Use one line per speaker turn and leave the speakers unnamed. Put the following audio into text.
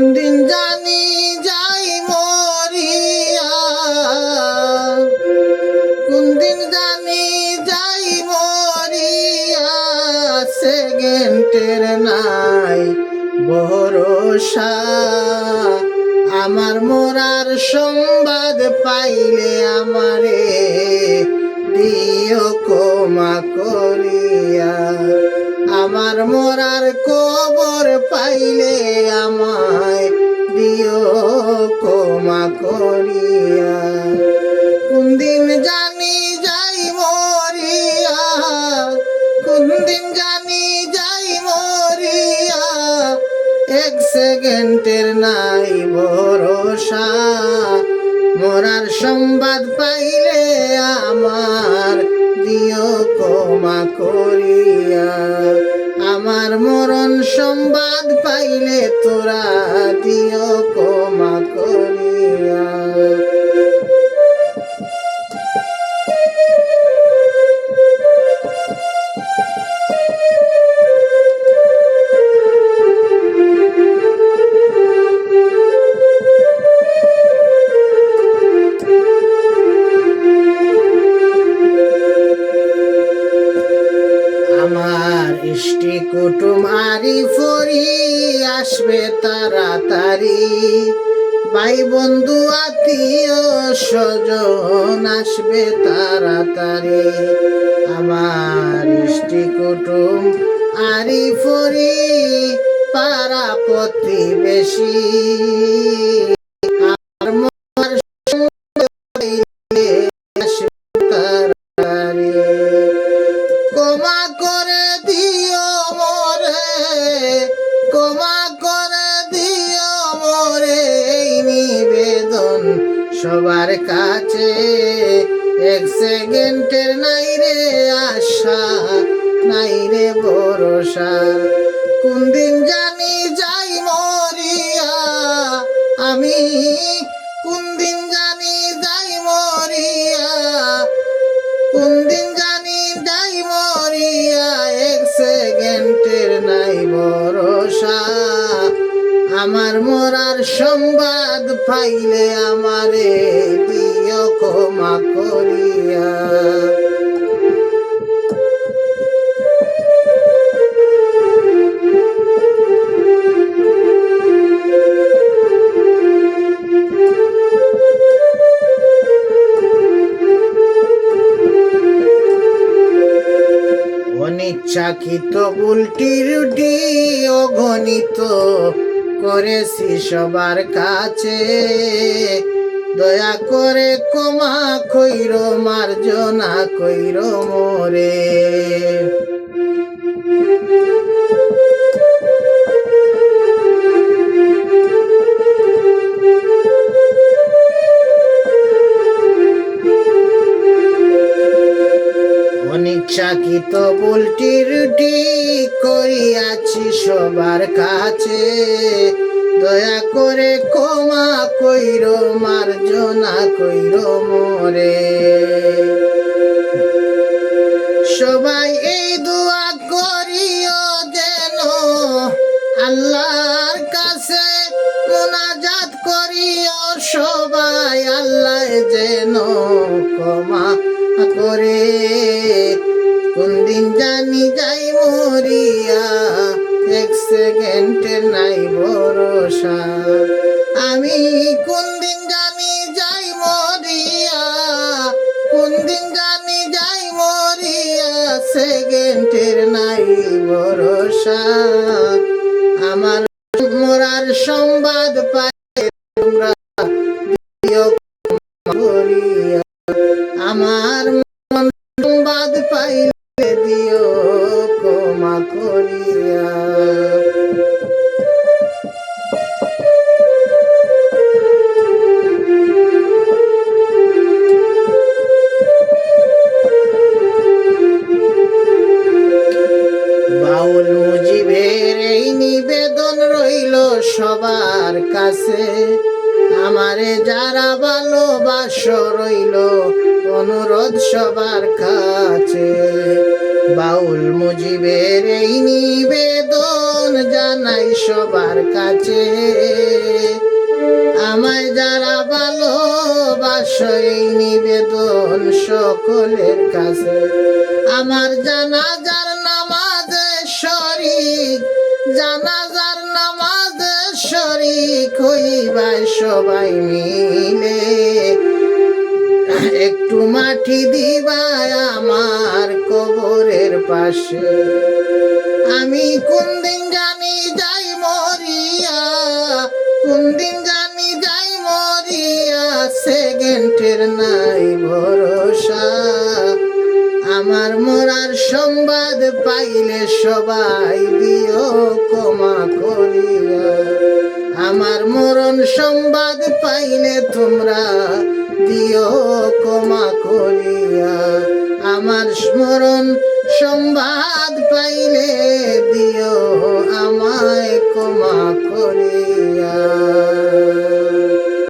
দিন জানি যাই মরিয়া। কোন দিন জানি যাই মরিয়া। সেকেন্ডের নাই ভরসা। আমার মোরার সংবাদ পাইলে আমারে দিও কমা করিয়া। আমার মোরার কবর পাইলে কমা করিয়া। কোন দিন জানি যাই মরিয়া, কোন দিন জানি যাই মরিয়া, এক সেকেন্ডের নাই ভরসা। মরার সংবাদ পাইলে আমার দিও কমা করিয়া। আমার মরণ সংবাদ পাইলে তোরা দিও কমা করিয়া আসবে তাড়াতাড়ি। ভাই বন্ধু, আত্মীয় স্বজন আসবে তাড়াতাড়ি। আমার ইষ্টি কুটুম আরি ফরি পাড়া প্রতিবেশী। সবার কাছে এক সেকেন্ডের নাই রে আশা, নাই রে ভরসা। কোন দিন জানি যাই মরিয়া, আমি কোন দিন জানি যাই মরিয়া, কোন দিন জানি যাই মরিয়া, এক সেকেন্ডের নাই ভরসা। আমার মরার সংবাদ পাইলে আমারে দিও ক্ষমা করিয়া। অনিচ্ছাকৃত উল্টি রুটি অগণিত করেছি সবার কাছে। দয়া করে কমা কইর মার্জনা কইর মোরে। অনিচ্ছাকৃত উল্টি রুটি করিয়াছি সবার কাছে। দয়া করে ক্ষমা কইর, মার্জনা কইর মরে। সবাই এই দোয়া করিও যেন আল্লাহর কাছে মোনাজাত করিও সবাই। এক সেকেন্ডের নাই ভরসা। আমি কোন দিন জানি যাই মরিয়া, কোন দিন জানি যাই মরিয়া, সেকেন্ডের নাই ভরসা। আমার মরার সংবাদ পাই তোমরা আমার সবার কাছে। আমারে যারা ভালোবাস রইল, অনুরোধ সবার কাছে। বাউল মুজিবের এই নিবেদন জানাই সবার কাছে। আমায় যারা ভালোবাসো এই নিবেদন সকলের কাছে। আমার জানাজার নামাজে শরিক, জানাজার নামাজে শরিক হইবাই সবাই মিলে। একটু মাটি দিবাই আমার কবরের পাশে। আমি কোন দিন জানি যাই মরিয়া, কোন দিন জানি যাই মরিয়া, সেকেন্ডের নাই ভরসা। আমার মরার সংবাদ পাইলে সবাই দিও ক্ষমা করিয়া। আমার মরণ সংবাদ পাইলে তোমরা দিও ক্ষমা করিয়া। আমার স্মরণ সংবাদ পাইলে দিও আমায় ক্ষমা করিয়া।